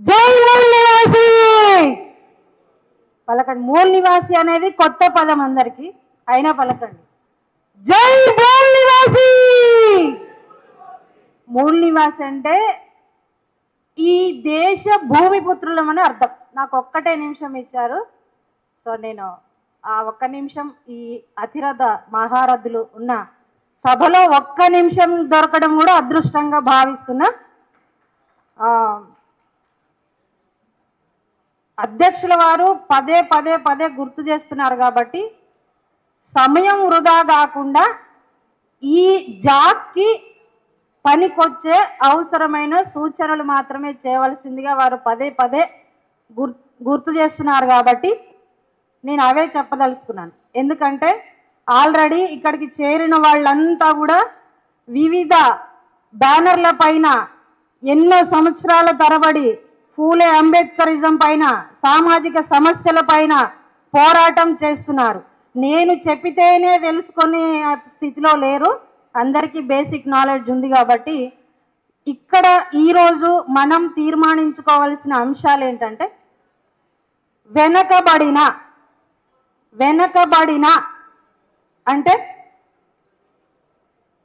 జై మూల్ నివాసి! పలకండి. మూల్ నివాసి అనేది కొత్త పదం అందరికి. అయినా పలకండి. జై మూల్ నివాసి! మూల్ నివాసి అంటే ఈ దేశ భూమిపుత్రులం అని అర్థం. నాకు ఒక్కటే నిమిషం ఇచ్చారు. సో నేను ఆ ఒక్క నిమిషం ఈ అతిరథ మహారథులు ఉన్న సభలో ఒక్క నిమిషం దొరకడం కూడా అదృష్టంగా భావిస్తున్నా. అధ్యక్షుల వారు పదే పదే పదే గుర్తు చేస్తున్నారు కాబట్టి సమయం వృధా కాకుండా ఈ జాక్కి పనికొచ్చే అవసరమైన సూచనలు మాత్రమే చేయవలసిందిగా వారు పదే పదే గుర్ గుర్తు చేస్తున్నారు కాబట్టి నేను అవే చెప్పదలుచుకున్నాను. ఎందుకంటే ఆల్రెడీ ఇక్కడికి చేరిన వాళ్ళంతా కూడా వివిధ బ్యానర్ల పైన ఎన్నో సంవత్సరాల తరబడి పూలే అంబేద్కరిజం పైన సామాజిక సమస్యల పైన పోరాటం చేస్తున్నారు. నేను చెప్పితేనే తెలుసుకునే స్థితిలో లేరు. అందరికీ బేసిక్ నాలెడ్జ్ ఉంది కాబట్టి ఇక్కడ ఈరోజు మనం తీర్మానించుకోవాల్సిన అంశాలు ఏంటంటే వెనకబడిన వెనకబడిన అంటే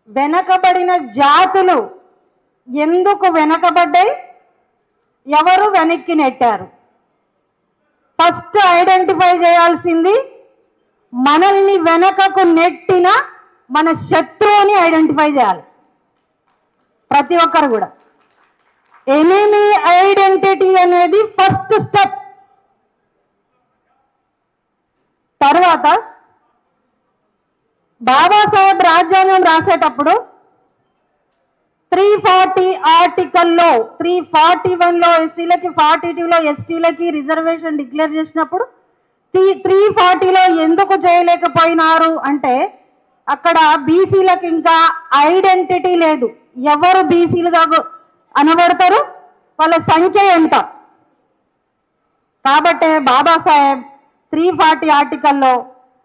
వెనకబడిన జాతులు ఎందుకు వెనకబడ్డాయి? ఎవరు వెనక్కి నెట్టారు ఫస్ట్ ఐడెంటిఫై చేయాల్సింది మనల్ని వెనకకు నెట్టిన మన శత్రువుని ఐడెంటిఫై చేయాలి. ప్రతి ఒక్కరు కూడా. ఎనిమి ఐడెంటిటీ అనేది ఫస్ట్ స్టెప్ తర్వాత బాబాసాహెబ్ రాజ్యాంగం రాసేటప్పుడు త్రీ ఫార్టీ ఆర్టికల్లో త్రీ ఫార్టీ వన్లో ఎస్సీలకి ఫార్టీ టూలో ఎస్టీలకి రిజర్వేషన్ డిక్లేర్ చేసినప్పుడు త్రీ త్రీ ఫార్టీలో ఎందుకు చేయలేకపోయినారు అంటే అక్కడ బీసీలకు ఇంకా ఐడెంటిటీ లేదు. ఎవరు బీసీలుగా అనబడతారు? వాళ్ళ సంఖ్య ఎంత? కాబట్టే బాబాసాహెబ్ త్రీ ఫార్టీ ఆర్టికల్లో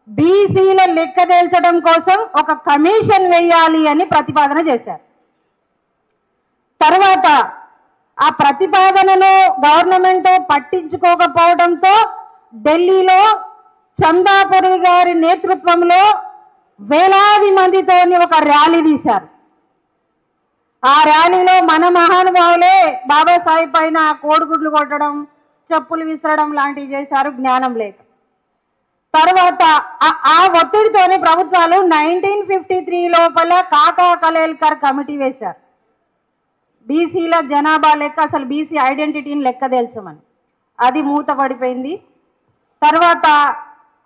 బీసీల లెక్క తేల్చడం కోసం ఒక కమిషన్ వేయాలి అని ప్రతిపాదన చేశారు. తర్వాత ఆ ప్రతిపాదనను గవర్నమెంట్ పట్టించుకోకపోవడంతో ఢిల్లీలో చందాపురి గారి నేతృత్వంలో వేలాది మందితోని ఒక ర్యాలీ తీశారు. ఆ ర్యాలీలో మన మహానుభావులే బాబాసాహెబ్ పైన కోడిగుడ్లు కొట్టడం చెప్పులు విసరడం లాంటివి చేశారు జ్ఞానం లేక. తర్వాత ఆ- ఆ ఒత్తిడితోనే ప్రభుత్వాలు నైన్టీన్ ఫిఫ్టీ త్రీ లోపల కాకా కలేల్కర్ కమిటీ వేశారు. బీసీల జనాభా లెక్క అసలు బీసీ ఐడెంటిటీని లెక్క తెలుసమని అది మూత పడిపోయింది తర్వాత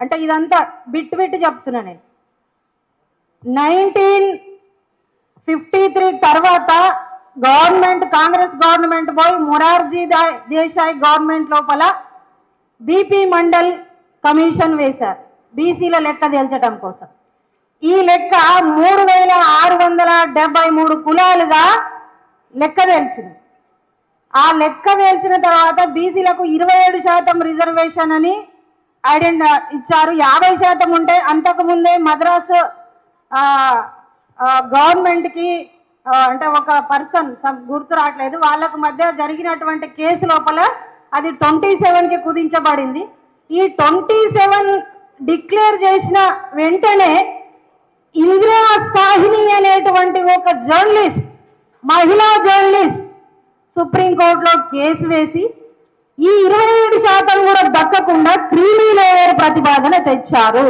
అంటే ఇదంతా బిట్ బిట్ చెప్తున్నా నేను. నైన్టీన్ ఫిఫ్టీ త్రీ తర్వాత గవర్నమెంట్ కాంగ్రెస్ గవర్నమెంట్ పోయి మొరార్జీ దేశాయ్ గవర్నమెంట్ లోపల బీపీ మండల్ కమిషన్ వేశారు. బీసీల లెక్క తేల్చడం కోసం. ఈ లెక్క మూడు వేల ఆరు వందల డెబ్బై మూడు కులాలుగా లెక్క వేల్చింది ఆ లెక్క వేల్చిన తర్వాత బీసీలకు ఇరవై ఏడు శాతం రిజర్వేషన్ అని ఐడెంటి ఇచ్చారు. యాభై శాతం ఉంటే అంతకుముందే మద్రాసు గవర్నమెంట్కి అంటే ఒక పర్సన్ గుర్తు రావట్లేదు. వాళ్ళకు మధ్య జరిగినటువంటి కేసు లోపల అది ట్వంటీ సెవెన్కి కుదించబడింది. ఈ ట్వంటీ సెవెన్ డిక్లేర్ చేసిన వెంటనే ఇందిరా సాహిని అనేటువంటి ఒక జర్నలిస్ట్ మహిళా జర్నలిస్ట్ సుప్రీంకోర్టులో కేసు వేసి ఈ ఇరవై ఏడు శాతం కూడా దక్కకుండా క్రీమీ లేయర్ ప్రతిపాదన తెచ్చారు.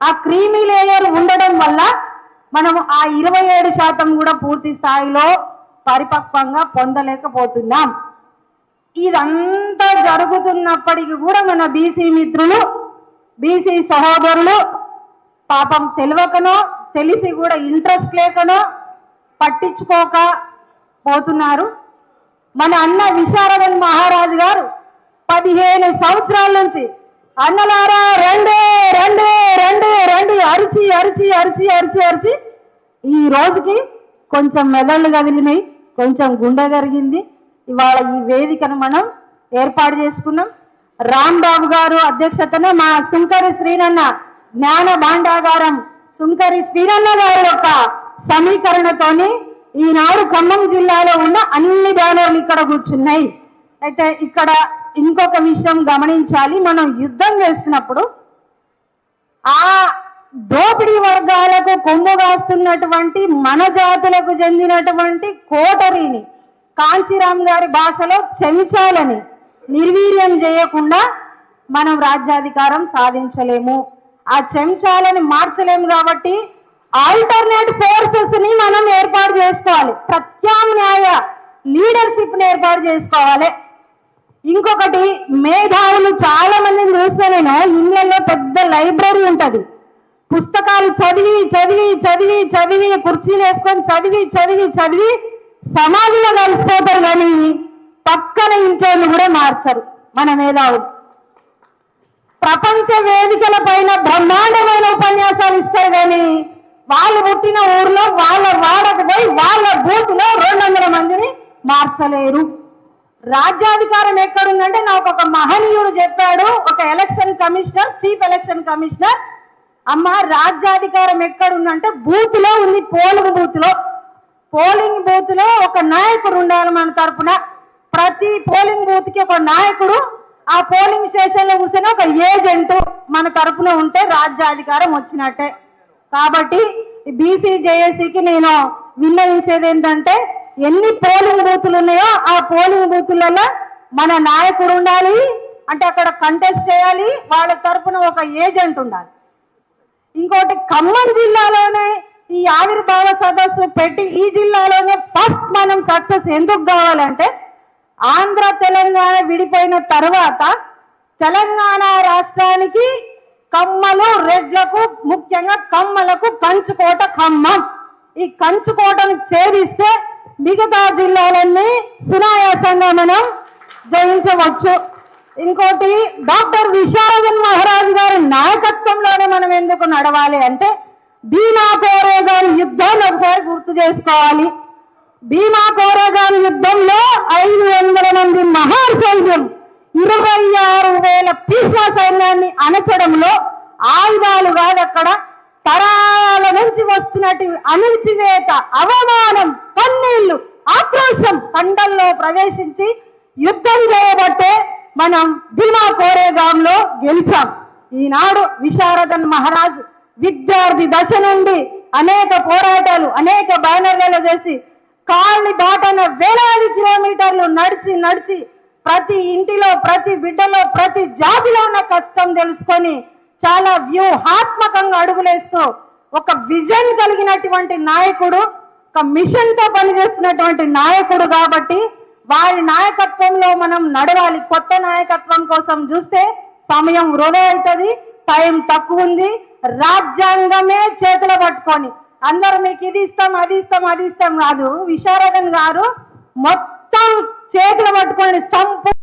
ఆ క్రీమీ లేయర్ ఉండడం వల్ల మనము ఆ ఇరవై ఏడు శాతం కూడా పూర్తి స్థాయిలో పరిపక్వంగా పొందలేకపోతున్నాం. ఇదంతా జరుగుతున్నప్పటికీ కూడా మన బీసీ మిత్రులు బీసీ సహోదరులు పాపం తెలియకనో తెలిసి కూడా ఇంట్రెస్ట్ లేకనో పట్టించుకోక పోతున్నారు. మన అన్న విశారదన్ మహారాజు గారు పదిహేను సంవత్సరాల నుంచి అన్నలారా రెండే రెండే రెండే రెండు అరిచి అరిచి అరిచి అరిచి అరిచి ఈ రోజుకి కొంచెం మెదళ్ళు కదిలినాయి కొంచెం గుండె జరిగింది ఇవాళ ఈ వేదికను మనం ఏర్పాటు చేసుకున్నాం. రాంబాబు గారు అధ్యక్షతన మా సుంకరి శ్రీనన్న జ్ఞాన భాండాగారం సుంకరి శ్రీనన్న గారి యొక్క సమీకరణతోని ఈనాడు ఖమ్మం జిల్లాలో ఉన్న అన్ని బ్యానర్లు ఇక్కడ కూర్చున్నాయి. అయితే ఇక్కడ ఇంకొక విషయం గమనించాలి. మనం యుద్ధం చేస్తున్నప్పుడు ఆ దోపిడీ వర్గాలకు కొమ్ముగాస్తున్నటువంటి మన జాతులకు చెందినటువంటి కోటరీని కాంశీరామ్ గారి భాషలో చెంచాలని నిర్వీర్యం చేయకుండా మనం రాజ్యాధికారం సాధించలేము. ఆ చెంచాలని మార్చలేము కాబట్టి ఆల్టర్నేట్ ఫోర్సెస్ని మనం ఏర్పాటు చేసుకోవాలి. ప్రత్యామ్నాయ లీడర్షిప్ని ఏర్పాటు చేసుకోవాలి. ఇంకొకటి మేధావులు చాలా మందిని చూస్తే నేను ఇళ్ళల్లో పెద్ద లైబ్రరీ ఉంటది. పుస్తకాలు చదివి చదివి చదివి చదివి కుర్చీలు వేసుకొని చదివి చదివి చదివి సమాధిలో కలిసిపోతారు కానీ పక్కన ఇంట్లో కూడా మార్చరు మన మేధావులు. ప్రపంచ వేదికల పైన బ్రహ్మాండమైన ఉపన్యాసాలు ఇస్తారు కానీ వాళ్ళు పుట్టిన ఊర్లో వాళ్ళ వాడకు పోయి వాళ్ళ బూత్లో రెండు వందల మందిని మార్చలేరు. రాజ్యాధికారం ఎక్కడుందంటే నాకు ఒక మహనీయుడు చెప్పాడు ఒక election commissioner chief election commissioner. అమ్మ రాజ్యాధికారం ఎక్కడుందంటే బూత్లో ఉంది పోలింగ్ బూత్లో. పోలింగ్ బూత్లో ఒక నాయకుడు ఉండాలి మన తరపున. ప్రతి పోలింగ్ బూత్కి ఒక నాయకుడు ఆ పోలింగ్ స్టేషన్లో కూర్చొని ఒక ఏజెంట్ మన తరపున ఉంటే రాజ్యాధికారం వచ్చినట్టే. కాబట్టి బీసీ జేఏసీకి నేను విన్నవించేది ఏంటంటే ఎన్ని పోలింగ్ బూతులు ఉన్నాయో ఆ పోలింగ్ బూతులలో మన నాయకుడు ఉండాలి. అంటే అక్కడ కంటెస్ట్ చేయాలి. వాళ్ళ తరఫున ఒక ఏజెంట్ ఉండాలి. ఇంకోటి ఖమ్మం జిల్లాలోనే ఈ ఆవిర్భావ సదస్సు పెట్టి ఈ జిల్లాలోనే ఫస్ట్ మనం సక్సెస్ ఎందుకు కావాలంటే ఆంధ్ర తెలంగాణ విడిపోయిన తర్వాత తెలంగాణ రాష్ట్రానికి కమ్మలు రెడ్లకు ముఖ్యంగా కమ్మలకు కంచుకోట ఖమ్మం. ఈ కంచుకోటను ఛేదిస్తే మిగతా జిల్లాలన్నీ సునాయాసంగా మనం జయించవచ్చు. ఇంకోటి డాక్టర్ విశారదన్ మహారాజ్ గారి నాయకత్వంలోనే మనం ఎందుకు నడవాలి అంటే భీమా కోరే గారి యుద్ధాన్ని ఒకసారి గుర్తు చేసుకోవాలి. భీమా కోరే గారి యుద్ధంలో ఐదు వందల మంది మహాసైన్యం ఇరవై ఆరు వేల పీస్ల సైన్యాన్ని అణచడంలో ఆయుధాలు కాదు అక్కడ తరాల నుంచి వస్తున్నట్టు అణిచివేత అవమానం కన్నీళ్ళు ఆక్రోశం పండల్లో ప్రవేశించి యుద్ధం చేయబట్టే మనం భీమా కోరేగాంలో గెలిచాం. ఈనాడు విశారదన్ మహారాజ్ విద్యార్థి దశ నుండి అనేక పోరాటాలు అనేక బ్యానర్లలో చేసి కాళ్ళు దాటన వేలాది కిలోమీటర్లు నడిచి నడిచి ప్రతి ఇంటిలో ప్రతి బిడ్డలో ప్రతి జాతిలో ఉన్న కష్టం తెలుసుకొని చాలా వ్యూహాత్మకంగా అడుగులేస్తూ ఒక విజన్ కలిగినటువంటి నాయకుడు ఒక మిషన్తో పనిచేస్తున్నటువంటి నాయకుడు కాబట్టి వారి నాయకత్వంలో మనం నడవాలి. కొత్త నాయకత్వం కోసం చూస్తే సమయం వృధా అవుతుంది టైం తక్కువ ఉంది. రాజ్యాంగమే చేతిలో పట్టుకొని అందరూ మీకు ఇది ఇస్తాం అది ఇస్తాం అది ఇస్తాం కాదు. విశారదన్ గారు మొత్తం చేతులు పట్టుకొని సంపూ